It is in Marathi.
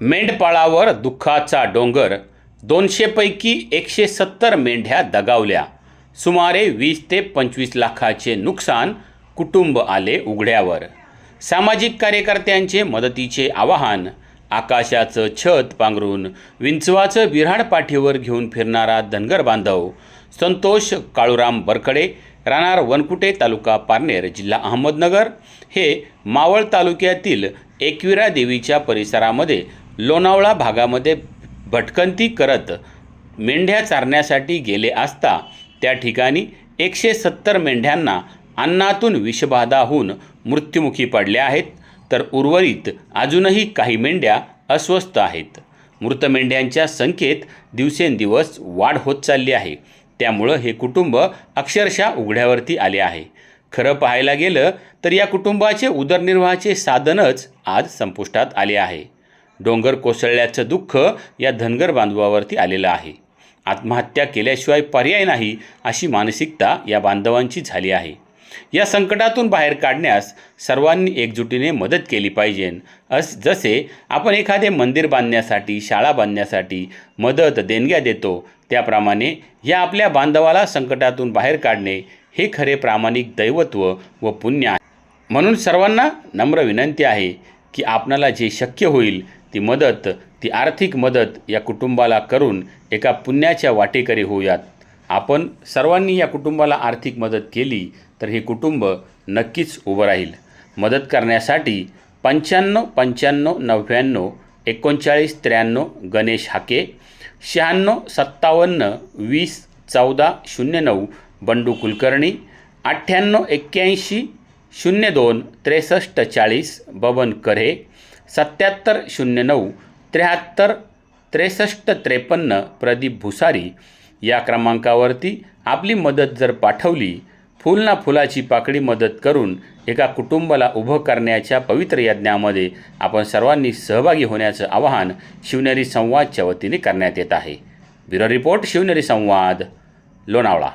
मेंढपाळावर दुःखाचा डोंगर दोनशेपैकी एकशे सत्तर मेंढ्या दगावल्या. सुमारे वीस ते पंचवीस लाखाचे नुकसान कुटुंब आले उघड्यावर. सामाजिक कार्यकर्त्यांचे मदतीचे आवाहन आकाशाचं छत पांघरून विंचवाचं विऱ्हाड पाठीवर घेऊन फिरणारा धनगर बांधव संतोष काळूराम बरकडे राहणार वनकुटे तालुका पारनेर जिल्हा अहमदनगर हे मावळ तालुक्यातील एकविरा देवीच्या परिसरामध्ये लोणावळा भागामध्ये भटकंती करत मेंढ्या चारण्यासाठी गेले असता त्या ठिकाणी एकशे सत्तर मेंढ्यांना अन्नातून विषबाधा होऊन मृत्युमुखी पडल्या आहेत. तर उर्वरित अजूनही काही मेंढ्या अस्वस्थ आहेत. मृत मेंढ्यांच्या संख्येत दिवसेंदिवस वाढ होत चालली आहे. त्यामुळं हे कुटुंब अक्षरशः उघड्यावरती आले आहे. खरं पाहायला गेलं तर या कुटुंबाचे उदरनिर्वाहाचे साधनच आज संपुष्टात आले आहे. डोंगर कोसळल्याचं दुःख या धनगर बांधवावरती आलेलं आहे. आत्महत्या केल्याशिवाय पर्याय नाही अशी मानसिकता या बांधवांची झाली आहे. या संकटातून बाहेर काढण्यास सर्वांनी एकजुटीने मदत केली पाहिजे. अस जसे आपण एखादे मंदिर बांधण्यासाठी शाळा बांधण्यासाठी मदत देणग्या देतो त्याप्रमाणे या आपल्या बांधवाला संकटातून बाहेर काढणे हे खरे प्रामाणिक दैवत्व व पुण्य आहे. म्हणून सर्वांना नम्र विनंती आहे की आपणाला जे शक्य होईल ती मदत ती आर्थिक मदत या कुटुंबाला करून एका पुण्याच्या वाटेकरी होऊयात. आपण सर्वांनी या कुटुंबाला आर्थिक मदत केली तर हे कुटुंब नक्कीच उभं राहील. मदत करण्यासाठी पंच्याण्णव पंच्याण्णव नव्याण्णव एकोणचाळीस त्र्याण्णव गणेश हाके शहाण्णव सत्तावन्न वीस चौदा शून्य नऊ बंडू कुलकर्णी अठ्ठ्याण्णव एक्क्याऐंशी शून्य दोन त्रेसष्ट चाळीस बबन करे सत्याहत्तर शून्य नऊ त्र्याहत्तर त्रेसष्ट त्रेपन्न प्रदीप भुसारी या क्रमांकावरती आपली मदत जर पाठवली फुल ना फुलाची पाकडी मदत करून एका कुटुंबाला उभं करण्याच्या पवित्र यज्ञामध्ये आपण सर्वांनी सहभागी होण्याचं आवाहन शिवनेरी संवादच्या वतीने करण्यात येत आहे. ब्युरो रिपोर्ट शिवनेरी संवाद लोणावळा.